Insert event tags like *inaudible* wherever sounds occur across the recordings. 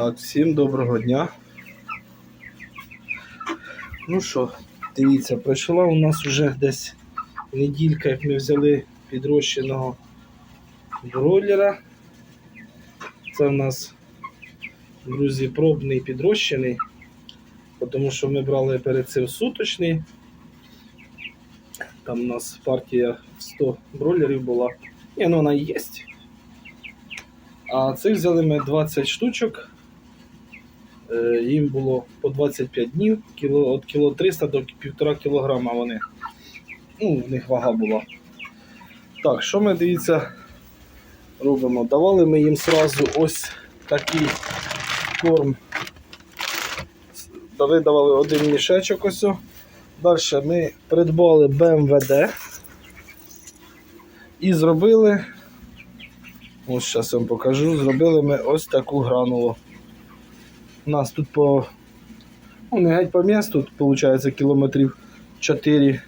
Так, всім доброго дня. Ну що, дивіться, пройшла у нас вже десь неділька, як ми взяли підрощеного бройлера. Це у нас, друзі, пробний підрощений, тому що ми брали перед цим суточний. Там у нас партія 100 бройлерів була. Ні, ну вона і є. А цих взяли ми 20 штучок. Е, Їм було по 25 днів, кіло, від кіло 300 до 1,5 кілограма вони. Ну, в них вага була. Так, що ми дивіться робимо? Давали ми їм сразу ось такий корм. Дали давали один мішечок ось. Далі ми придбали БМВД і зробили Ось зараз вам покажу. Зробили ми ось таку гранулу. У нас тут по. Ну, не геть по місту, тут виходить кілометрів 4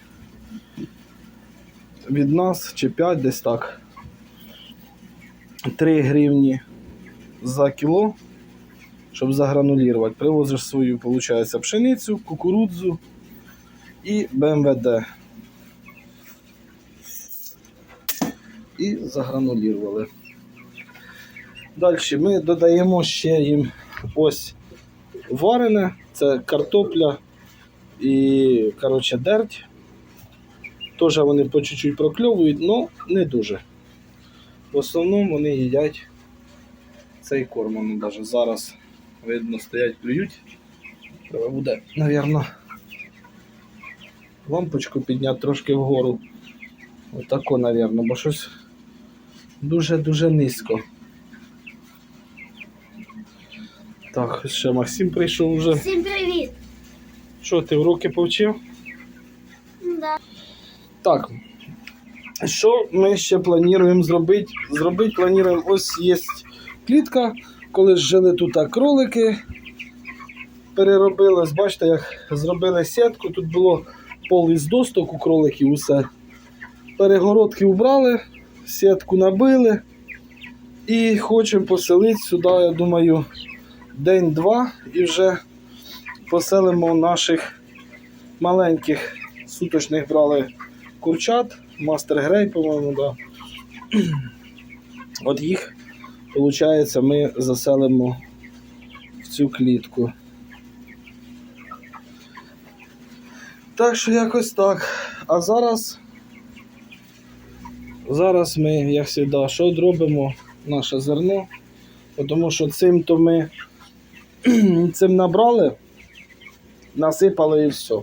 від нас чи 5 десь так. 3 гривні за кіло, щоб загранулювати. Привозиш свою, виходить, пшеницю, кукурудзу і БМВД. І загранулювали. Далі ми додаємо ще їм ось варене, це картопля і коротше, дерть. Теж вони по чуть-чуть прокльовують, але не дуже. В основному вони їдять цей корм. Вони навіть зараз видно стоять, клюють. Треба буде, мабуть, лампочку підняти трошки вгору. Отако, мабуть, бо щось дуже-дуже низько. Так, ще Максим прийшов вже. Всім привіт! Що, ти уроки повчив? Да. Так. Що ми ще плануємо зробити? Зробити плануємо, ось є клітка, коли жили тут кролики. Переробили, бачите, як зробили сітку. Тут було пол із досток у кроликів усе. Перегородки убрали, сітку набили. І хочемо поселити сюди, я думаю, день-два і вже поселимо наших маленьких суточних брали курчат, мастер грей, по-моєму, да. *clears throat* От їх, виходить, ми заселимо в цю клітку. Так що якось так. А зараз, зараз ми, як завжди, що робимо? Наше зерно. Тому що цим то ми *clears throat* цим набрали, насипали і все.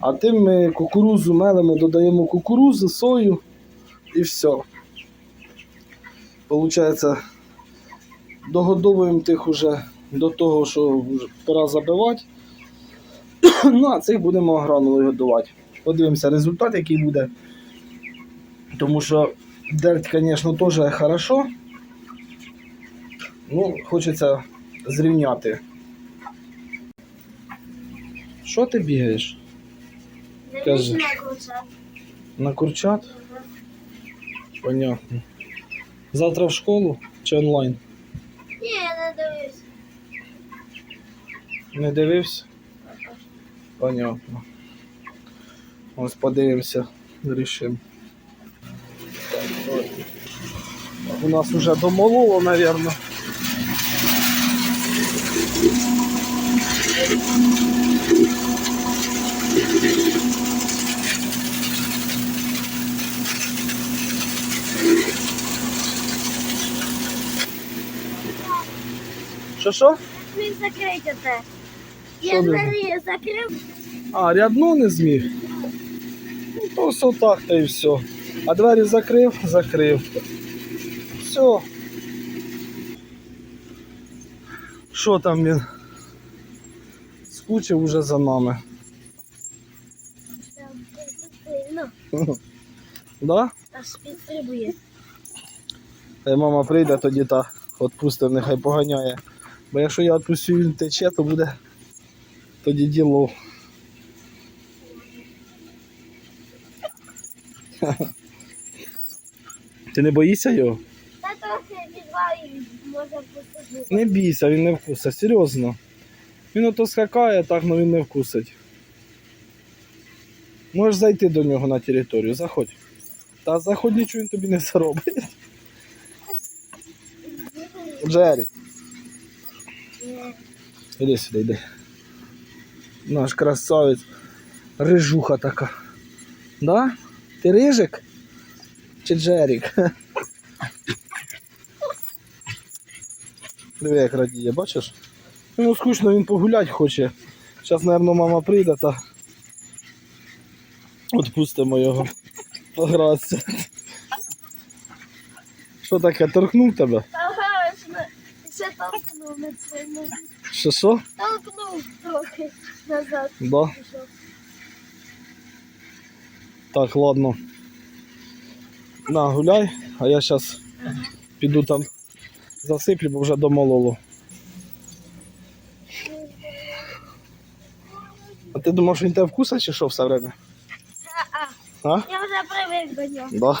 А тим ми кукурузу мелимо, додаємо кукурузу, сою і все. Получається, догодовуємо тих уже до того, що вже пора забивати. *clears throat* ну, а цих будемо гранулою годувати. Подивимося результат, який буде. Тому що дерть, звісно, теж хорошо. Ну, хочеться зрівняти. Що ти бігаєш? Кажи. На курчат. На курчат? Понятно. Завтра в школу чи онлайн? Ні, я не дивлюсь. Не дивився? Понятно. Ось подивимося, рішимо. У нас вже домололо, мабуть. Що що? Він закрийте те. Я ви? закрив. А, рядну не зміг. Ну, то все так та і все. А двері закрив, закрив. Все. Що там він? Скучив уже за нами. *laughs* Да? аж підстрибує. Та й мама прийде, тоді та відпустив, нехай поганяє. Бо якщо я відпустю, він тече, то буде тоді діло. *laughs* Ти не боїшся його? Та трохи відвалюють може вкусити. Не бійся, він не вкусить, серйозно. Він ото скакає, так, але він не вкусить. Можеш зайти до нього на територію, заходь. Та заходь нічого він тобі не заробить. Джері. Іди сюди, йди. Наш красавець. Рижуха така. Да? Ти рижик? Чи Джерік? *laughs* Диви, як радіє, бачиш? Йому скучно, він погулять хоче. Зараз, мабуть, мама прийде та відпустимо його погратися. Що таке, торкнув тебе? Ще- толкнув на цьому. Що що? Толкнув трохи назад. Да. пішов. Так, ладно. На, гуляй, а я зараз піду там засиплю, бо вже домололо. А ти думав, що він тебе вкусить чи що все время? А, А? Я вже привик до нього. Да.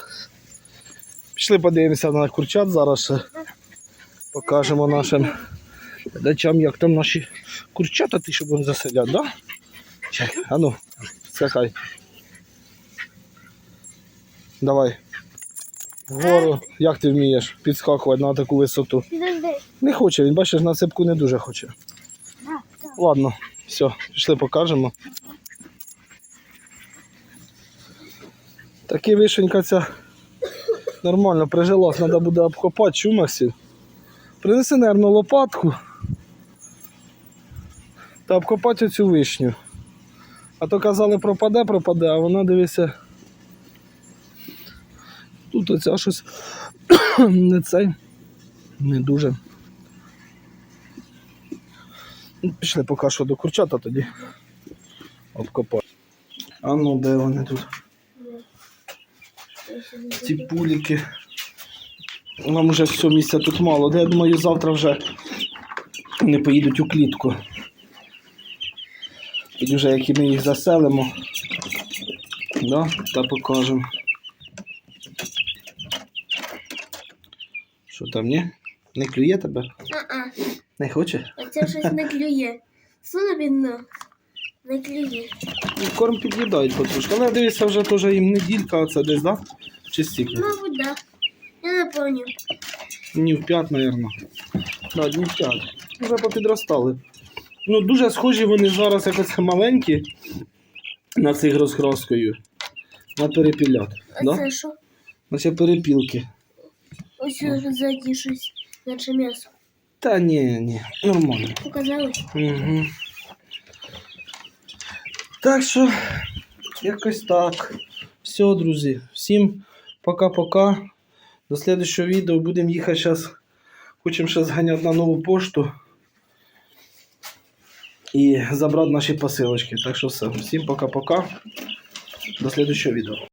Пішли подивимося на курчат зараз ще. Покажемо нашим глядачам, як там наші курчата, ти щоб вони засидять, да? А ну, скакай. Давай. Вгору, як ти вмієш підскакувати на таку висоту? Не хоче, він бачиш, на цепку не дуже хоче. Ладно, все, пішли покажемо. Такі вишенька ця нормально прижилась, треба буде обкопати, чу, Максим? Принеси, наверно, лопатку та обкопати цю вишню. А то казали пропаде, пропаде, а вона дивися. Тут оця щось *coughs* не цей, не дуже. Ну, Пішли поки що до курчата тоді. Обкопати. А ну де вони тут? Ці пуліки. Нам вже все місця тут мало. Де я думаю, завтра вже вони поїдуть у клітку. Тоді вже як і ми їх заселимо. Да? Та покажемо. Що там, ні? Не клює тебе? А-а. Не хоче? Оце щось не клює. Соломінно. Не клює. Ну, Корм під'їдають потрошки. Але дивися, вже теж їм неділька, а це десь, да? Чи стільки? Мабуть, да. Пам'ятаю. Днів 5, мабуть. Да, днів 5. Вже попідростали. Ну, дуже схожі вони зараз, як оце маленькі, на цих розхроскою. На перепілят. А Да? це що? Наче перепілки. Ось ззаді щось. Наче м'ясо. Та ні, ні, нормально. Показалось? Угу. Так що, якось так. Все, друзі. Всім пока-пока. До следующего відео будемо їхати зараз. Хочемо ще зганяти на нову пошту. І забрати наші посилочки. Так що все. Всім пока-пока. До следующего відео.